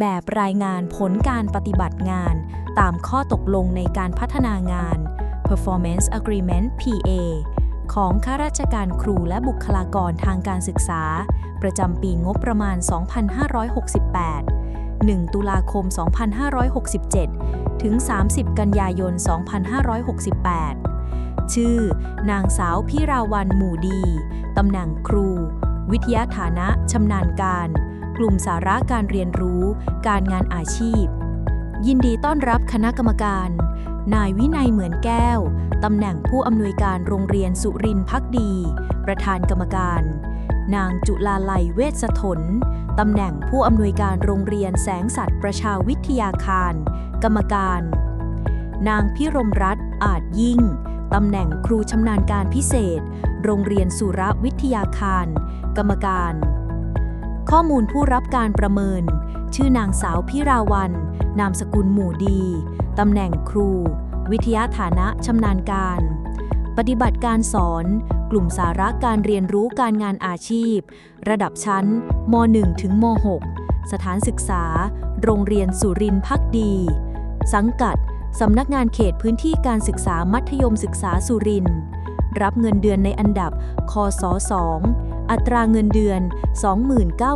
แบบรายงานผลการปฏิบัติงาน ตามข้อตกลงในการพัฒนางาน Performance Agreement PA ของข้าราชการครูและบุคลากรทางการศึกษา ประจำปีงบประมาณ 2568 1 ตุลาคม 2567 ถึง 30 กันยายน 2568 ชื่อ นางสาวพิราวันหมู่ดี ตำแหน่งครู วิทยาฐานะ ชำนาญการ กลุ่มสาระการเรียนรู้ การงานอาชีพ ยินดีต้อนรับคณะกรรมการ นายวินัยเหมือนแก้ว ตำแหน่งผู้อำนวยการโรงเรียนสุรินพักดี ประธานกรรมการ นางจุลาลัยเวชสถนตำแหน่งผู้อำนวยการโรงเรียนแสงสัตว์ประชาวิทยาคาร กรรมการ นางพิรมรัตน์อาจยิ่งตำแหน่งครูชำนาญการพิเศษ โรงเรียนสุรวิทยาคาร กรรมการ ข้อมูลผู้รับการประเมิน ชื่อนางสาวพิราวัน นามสกุลหมู่ดี ตำแหน่งครู วิทยาฐานะชำนาญการ ปฏิบัติการสอน กลุ่มสาระการเรียนรู้การงานอาชีพ ระดับชั้นม .1 ถึงม .6 สถานศึกษา โรงเรียนสุรินทร์พักดี สังกัด สำนักงานเขตพื้นที่การศึกษามัธยมศึกษาสุรินทร์รับเงินเดือนในอันดับ คศ2 อัตราเงินเดือน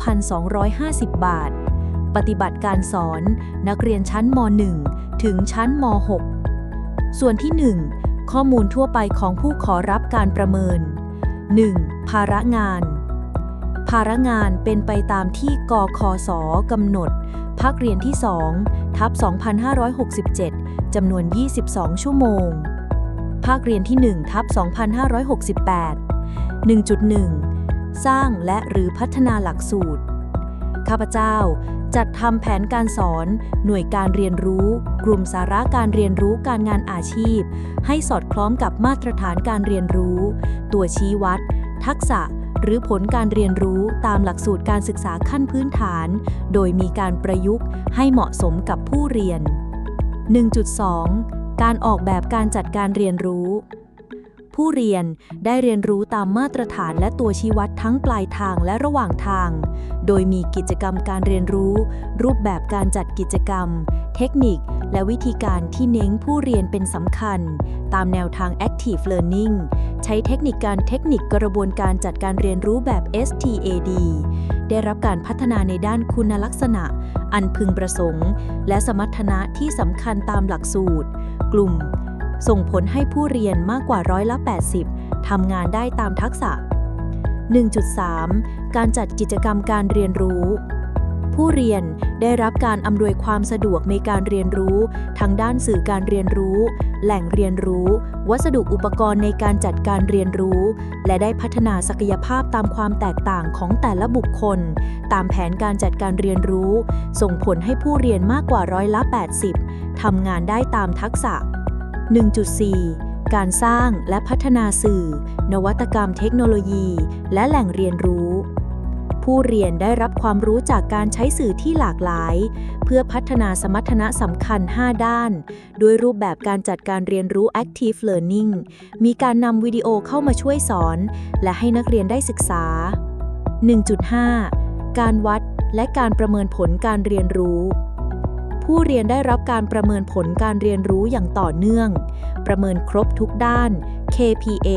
29,250 บาท ปฏิบัติการสอนนักเรียนชั้นม .1 ถึงชั้นม .6 ส่วนที่ 1 ข้อมูลทั่วไปของผู้ขอรับการประเมิน 1. ภาระงาน ภาระงานเป็นไปตามที่กคสกำหนด ภาคเรียนที่ 2 ทับ 2567 จำนวน 22 ชั่วโมง ภาคเรียนที่ 1 ทับ 2568 1.1 สร้างและหรือพัฒนาหลักสูตร ข้าพเจ้าจัดทำแผนการสอน หน่วยการเรียนรู้ กลุ่มสาระการเรียนรู้การงานอาชีพ ให้สอดคล้องกับมาตรฐานการเรียนรู้ ตัวชี้วัด ทักษะ หรือผลการเรียนรู้ตามหลักสูตรการศึกษาขั้นพื้นฐาน โดยมีการประยุกต์ให้เหมาะสมกับผู้เรียน 1.2 การออกแบบการจัดการเรียนรู้ ผู้เรียนได้เรียนรู้ตามมาตรฐานและตัวชี้วัดทั้งปลายทางและระหว่างทาง โดยมีกิจกรรมการเรียนรู้ รูปแบบการจัดกิจกรรม เทคนิค และวิธีการที่เน้นผู้เรียนเป็นสำคัญ ตามแนวทาง Active Learning ใช้เทคนิคการเทคนิคกระบวนการจัดการเรียนรู้แบบ STAD ได้รับการพัฒนาในด้านคุณลักษณะ อันพึงประสงค์ และสมรรถนะที่สำคัญตามหลักสูตร กลุ่ม ส่งผลให้ผู้เรียนมากกว่าร้อยละ 80 ทำงานได้ตามทักษะ 1.3 การจัดกิจกรรมการเรียนรู้ ผู้เรียนได้รับการอำนวยความสะดวกในการเรียนรู้ทั้งด้านสื่อการเรียนรู้ แหล่งเรียนรู้ วัสดุอุปกรณ์ในการจัดการเรียนรู้ และได้พัฒนาศักยภาพตามความแตกต่างของแต่ละบุคคล ตามแผนการจัดการเรียนรู้ ส่งผลให้ผู้เรียนมากกว่าร้อยละ 80 ทำงานได้ตามทักษะ 1.4 การสร้างและพัฒนาสื่อ นวัตกรรมเทคโนโลยี และแหล่งเรียนรู้ ผู้เรียนได้รับความรู้จากการใช้สื่อที่หลากหลาย เพื่อพัฒนาสมรรถนะสำคัญ 5 ด้าน ด้วยรูปแบบการจัดการเรียนรู้ Active Learning มีการนำวิดีโอเข้ามาช่วยสอน และให้นักเรียนได้ศึกษา 1.5 การวัดและการประเมินผลการเรียนรู้ ผู้เรียนได้รับการประเมินผลการเรียนรู้อย่างต่อเนื่อง ประเมินครบทุกด้าน KPA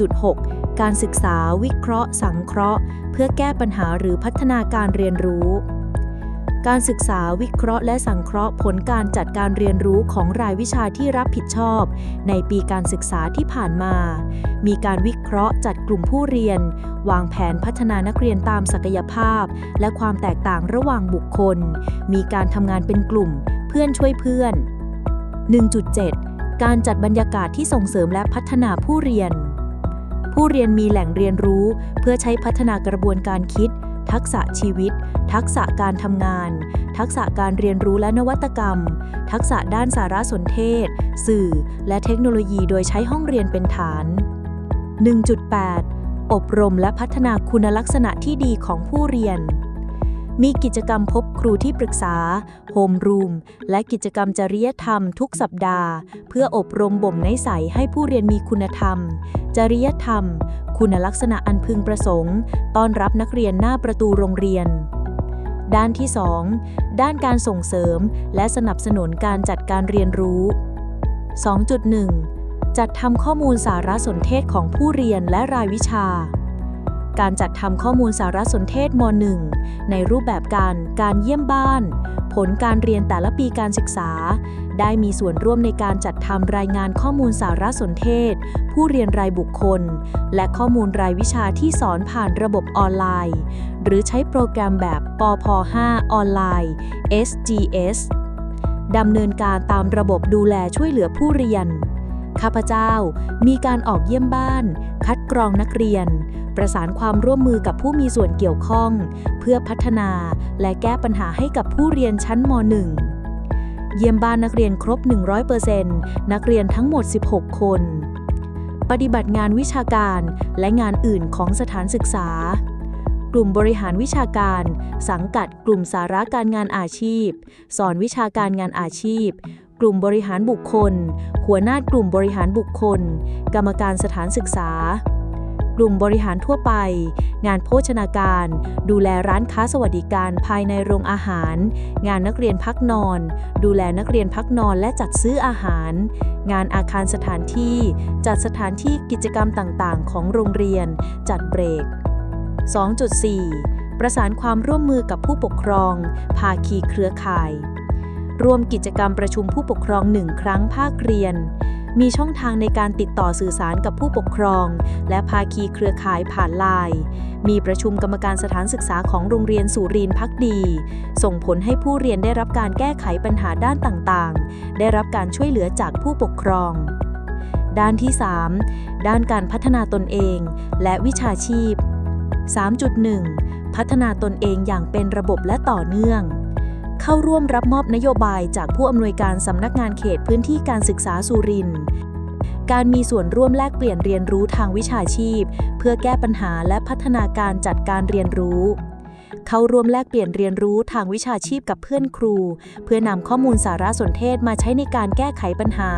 1.6 การศึกษาวิเคราะห์ สังเคราะห์ เพื่อแก้ปัญหาหรือพัฒนาการเรียนรู้ การศึกษาวิเคราะห์และสังเคราะห์ผลการจัดการเรียนรู้ของรายวิชาที่รับผิดชอบ ในปีการศึกษาที่ผ่านมา มีการวิเคราะห์จัดกลุ่มผู้เรียน วางแผนพัฒนานักเรียนตามศักยภาพ และความแตกต่างระหว่างบุคคล มีการทำงานเป็นกลุ่ม เพื่อนช่วยเพื่อน 1.7 การจัดบรรยากาศที่ส่งเสริมและพัฒนาผู้เรียน ผู้เรียนมีแหล่งเรียนรู้ เพื่อใช้พัฒนากระบวนการคิด ทักษะชีวิต ทักษะการทำงาน ทักษะการเรียนรู้และนวัตกรรม ทักษะด้านสารสนเทศ สื่อ และเทคโนโลยีโดยใช้ห้องเรียนเป็นฐาน 1.8 อบรมและพัฒนาคุณลักษณะที่ดีของผู้เรียน มีกิจกรรมพบครูที่ปรึกษา โฮมรูม และกิจกรรมจริยธรรมทุกสัปดาห์ เพื่ออบรมบ่มนิสัยให้ผู้เรียนมีคุณธรรม จริยธรรม คุณลักษณะอันพึงประสงค์ ต้อนรับนักเรียนหน้าประตูโรงเรียน ด้านที่ 2 ด้านการส่งเสริม และสนับสนุนการจัดการเรียนรู้ 2.1 จัดทำข้อมูลสารสนเทศของผู้เรียนและรายวิชา การจัดทำข้อมูลสารสนเทศม .1 ในรูปแบบการการเยี่ยมบ้าน ผลการเรียนแต่ละปีการศึกษา ได้มีส่วนร่วมในการจัดทำรายงานข้อมูลสารสนเทศ ผู้เรียนรายบุคคล และข้อมูลรายวิชาที่สอนผ่านระบบออนไลน์ หรือใช้โปรแกรมแบบปพ5ออนไลน์ SGS ดำเนินการตามระบบดูแลช่วยเหลือผู้เรียน ข้าพเจ้ามีการออกเยี่ยมบ้าน คัดกรองนักเรียน ประสานความร่วมมือกับผู้มีส่วนเกี่ยวข้อง เพื่อพัฒนาและแก้ปัญหาให้กับผู้เรียนชั้นม .1 เยี่ยมบ้านนักเรียนครบ 100%นักเรียนทั้งหมด 16 คน ปฏิบัติงานวิชาการและงานอื่นของสถานศึกษา กลุ่มบริหารวิชาการ สังกัดกลุ่มสาระการงานอาชีพ สอนวิชาการงานอาชีพ กลุ่มบริหารบุคคล หัวหน้ากลุ่มบริหารบุคคล กรรมการสถานศึกษา กลุ่มบริหารทั่วไป งานโภชนาการ ดูแลร้านค้าสวัสดิการภายในโรงอาหาร งานนักเรียนพักนอน ดูแลนักเรียนพักนอนและจัดซื้ออาหาร งานอาคารสถานที่ จัดสถานที่กิจกรรมต่างๆ ของโรงเรียน จัดเบรก 2.4 ประสานความร่วมมือกับผู้ปกครอง ภาคีเครือข่าย ร่วมกิจกรรมประชุมผู้ปกครองหนึ่งครั้งภาคเรียน มีช่องทางในการติดต่อสื่อสารกับผู้ปกครอง และภาคีเครือข่ายผ่านไลน์มีประชุมกรรมการสถานศึกษาของโรงเรียนสุรินทร์พักดี ส่งผลให้ผู้เรียนได้รับการแก้ไขปัญหาด้านต่างๆ ได้รับการช่วยเหลือจากผู้ปกครองด้านที่ 3 ด้านการพัฒนาตนเองและวิชาชีพ 3.1 พัฒนาตนเองอย่างเป็นระบบและต่อเนื่อง เข้าร่วมรับมอบนโยบายจากผู้อำนวยการสำนักงานเขตพื้นที่การศึกษาสุรินทร์การมีส่วนร่วมแลกเปลี่ยนเรียนรู้ทางวิชาชีพ เพื่อแก้ปัญหาและพัฒนาการจัดการเรียนรู้ เข้าร่วมแลกเปลี่ยนเรียนรู้ทางวิชาชีพกับเพื่อนครู เพื่อนำข้อมูลสารสนเทศมาใช้ในการแก้ไขปัญหา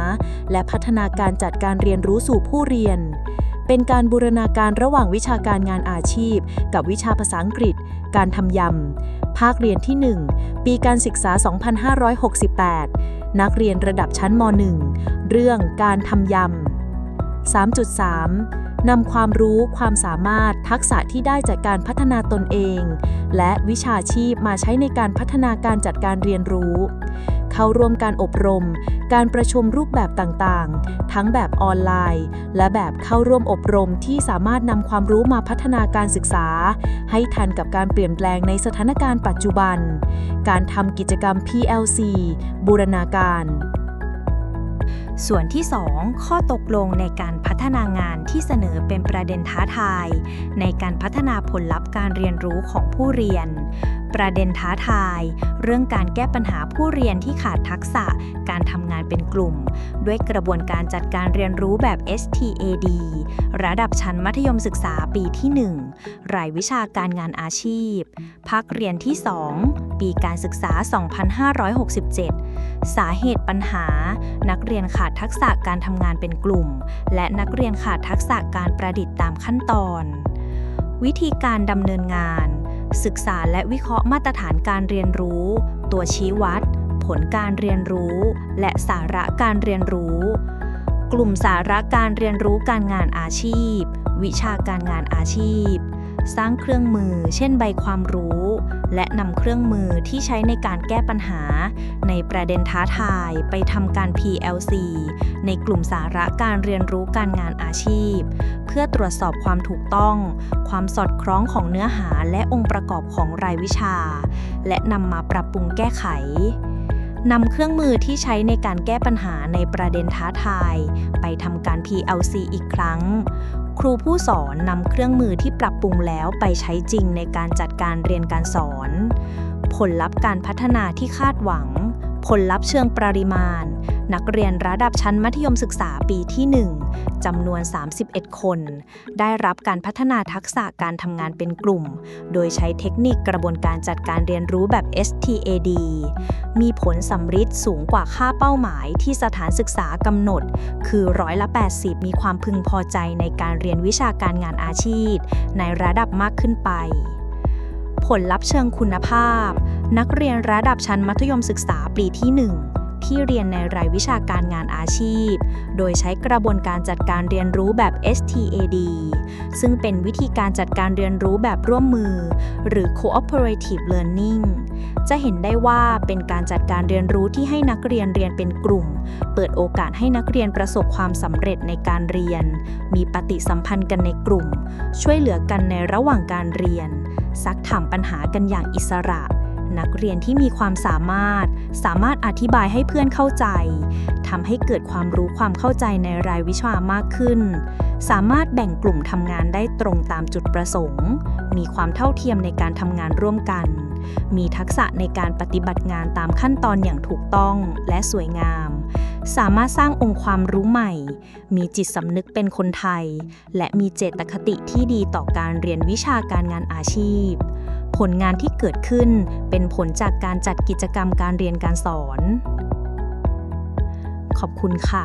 และพัฒนาการจัดการเรียนรู้สู่ผู้เรียน เป็นการบูรณาการระหว่างวิชาการงานอาชีพ กับวิชาภาษาอังกฤษ การทำยำ ภาคเรียนที่ 1 ปีการศึกษา 2568 นักเรียนระดับชั้นม .1 เรื่องการทำยำ 3.3 นำความรู้ความสามารถทักษะที่ได้จากการพัฒนาตนเอง และวิชาชีพมาใช้ในการพัฒนาการจัดการเรียนรู้ เข้าร่วมการอบรม การประชุมรูปแบบต่างๆ ทั้งแบบออนไลน์ และแบบเข้าร่วมอบรมที่สามารถนำความรู้มาพัฒนาการศึกษา ให้ทันกับการเปลี่ยนแปลงในสถานการณ์ปัจจุบัน การทำกิจกรรม PLC บูรณาการ ส่วนที่ 2 ข้อตกลงในการพัฒนางานที่เสนอเป็นประเด็นท้าทาย ในการพัฒนาผลลัพธ์การเรียนรู้ของผู้เรียน ประเด็นท้าทาย เรื่องการแก้ปัญหาผู้เรียนที่ขาดทักษะการทำงานเป็นกลุ่ม ด้วยกระบวนการจัดการเรียนรู้แบบ STAD ระดับชั้นมัธยมศึกษาปีที่ 1 รายวิชาการงานอาชีพ ภาคเรียนที่ 2 ปีการศึกษา 2567 สาเหตุปัญหา นักเรียนขาดทักษะการทำงานเป็นกลุ่ม และนักเรียนขาดทักษะการประดิษฐ์ตามขั้นตอน วิธีการดำเนินงาน ศึกษาและวิเคราะห์มาตรฐานการเรียนรู้ ตัวชี้วัด ผลการเรียนรู้ และสาระการเรียนรู้ กลุ่มสาระการเรียนรู้การงานอาชีพ วิชาการงานอาชีพ สร้างเครื่องมือ เช่นใบความรู้ และนำเครื่องมือที่ใช้ในการแก้ปัญหา ในประเด็นท้าทายไปทำการ PLC ในกลุ่มสาระการเรียนรู้การงานอาชีพ เพื่อตรวจสอบความถูกต้อง ความสอดคล้องของเนื้อหาและองค์ประกอบของรายวิชา และนำมาปรับปรุงแก้ไขนำเครื่องมือที่ใช้ในการแก้ปัญหาในประเด็นท้าทาย ไปทำการ PLC อีกครั้ง รูผู้สอนนำเครื่องมือที่ปรับปรุงแล้วไปใช้จริงในการจัดการเรียนการสอน ผลลัพธ์การพัฒนาที่คาดหวัง ผลลัพธ์เชิงปริมาณ นักเรียนระดับชั้นมัธยมศึกษาปีที่ 1จำนวน 31 คน ได้รับการพัฒนาทักษะการทำงานเป็นกลุ่ม โดยใช้เทคนิคกระบวนการจัดการเรียนรู้แบบ STAD มีผลสำฤทธิ์สูงกว่าค่าเป้าหมายที่สถานศึกษากำหนด คือร้อยละ 80 มีความพึงพอใจในการเรียนวิชาการงานอาชีพ ในระดับมากขึ้นไปผลลัพธ์เชิงคุณภาพ นักเรียนระดับชั้นมัธยมศึกษาปีที่ 1 ที่เรียนในรายวิชาการงานอาชีพ โดยใช้กระบวนการจัดการเรียนรู้แบบ STAD ซึ่งเป็นวิธีการจัดการเรียนรู้แบบร่วมมือ หรือ cooperative learning จะเห็นได้ว่าเป็นการจัดการเรียนรู้ที่ให้นักเรียนเรียนเป็นกลุ่ม เปิดโอกาสให้นักเรียนประสบความสำเร็จในการเรียน มีปฏิสัมพันธ์กันในกลุ่ม ช่วยเหลือกันในระหว่างการเรียน ซักถามปัญหากันอย่างอิสระ นักเรียนที่มีความสามารถ สามารถอธิบายให้เพื่อนเข้าใจทำให้เกิดความรู้ความเข้าใจในรายวิชามากขึ้น สามารถแบ่งกลุ่มทำงานได้ตรงตามจุดประสงค์ มีความเท่าเทียมในการทำงานร่วมกัน มีทักษะในการปฏิบัติงานตามขั้นตอนอย่างถูกต้องและสวยงาม สามารถสร้างองค์ความรู้ใหม่ มีจิตสำนึกเป็นคนไทย และมีเจตคติที่ดีต่อการเรียนวิชาการงานอาชีพ ผลงานที่เกิดขึ้นเป็นผลจากการจัดกิจกรรมการเรียนการสอน ขอบคุณค่ะ